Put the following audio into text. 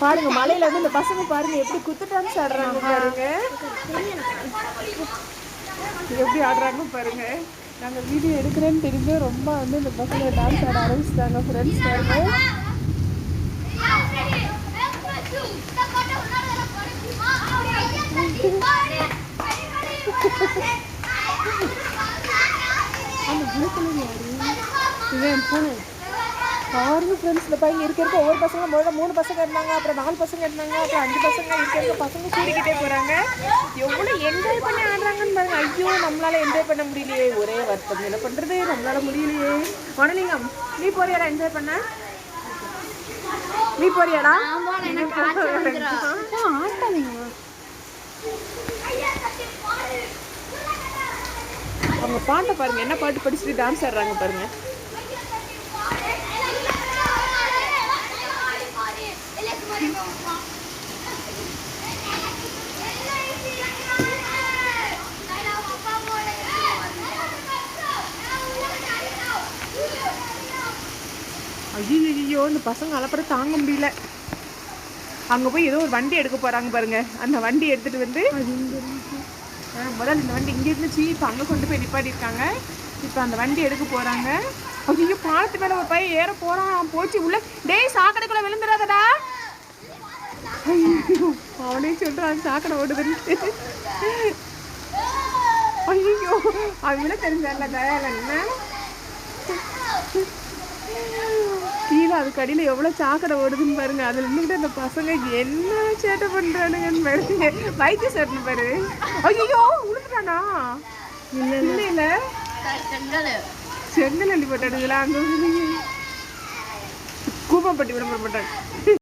பாருங்க மலையில வந்து இந்த பசங்க பாருங்க எப்படி குத்து டான்ஸ் ஆடுறாங்க பாருங்க. எப்படி ஆடுறாங்க பாருங்க. நாங்க வீடியோ எடுக்கிறேன்னு தெரிஞ்சு ரொம்ப வந்து இந்த பசங்க டான்ஸ் ஆட ஆரம்பிச்சிட்டாங்க ஃப்ரெண்ட்ஸ் பாருங்க. அந்த குணத்துல இவன் பூனை. பாருங்க ஃப்ரெண்ட்ஸ் இந்த பையன் இருக்க இருக்க ஒவ்வொரு பசங்க முதல்ல மூணு பசங்க இருந்தாங்க அப்புறம் நாலு பசங்க இருந்தாங்க அப்புறம் அஞ்சு பசங்க இருக்க இருக்க பசங்க கூடிக்கிட்டே போறாங்க. எவ்வளோ என்ஜாய் பண்ணி ஆடுறாங்கன்னு பாருங்க. ஐயோ நம்மளால என்ஜாய் பண்ண முடியலையே. ஒரே வருத்தம். என்ன பண்றது? நம்மளால முடியலையே. வனலிங்கம் நீ போறியாடா என்ஜாய் பண்ண? நீ போறியாடா? ஆட்டாதீங்க அவங்க பாட்டை பாருங்க. என்ன பாட்டு படிச்சுட்டு டான்ஸ் ஆடுறாங்க பாருங்க. ஐயோ இந்த பசங்க அலப்பற தாங்க முடியல. அங்க போய் ஏதோ ஒரு வண்டி எடுக்க போறாங்க பாருங்க. அந்த வண்டி எடுத்துட்டு வந்து ஆ, முதல்ல இந்த வண்டி இங்க இருந்துச்சு. இப்போ அங்க கொண்டு போய் நிப்பாட்டிருக்காங்க இப்போ அந்த வண்டி எடுக்க போறாங்க. ஐயோ பாலத்து மேல ஒரு பையன் ஏற போறான். போச்சு உள்ள. டேய் சாக்கடைக்குள்ள விழுந்துடாதடா. அவனே சொல்றான் சாக்கடை ஓடுதுன்னு. ஐயோ அவங்கள தெரிஞ்சால தயால என்ன? கீழே அதுக்கு அடியில் எவ்வளோ சாக்கடை ஓடுதுன்னு பாருங்க. அதில் நின்றுட்டு அந்த பசங்க என்ன சேட்டை பண்ணுறானுங்கன்னு பாருங்க. வைத்திய சட்னு பாரு. ஐயோ உளுந்துட்டானா இல்லை இல்லை. இல்லை செங்கல். அள்ளி போட்டாடுங்களா அங்கே கூப்பம்பட்டி விளம்பரம் போட்டாங்க.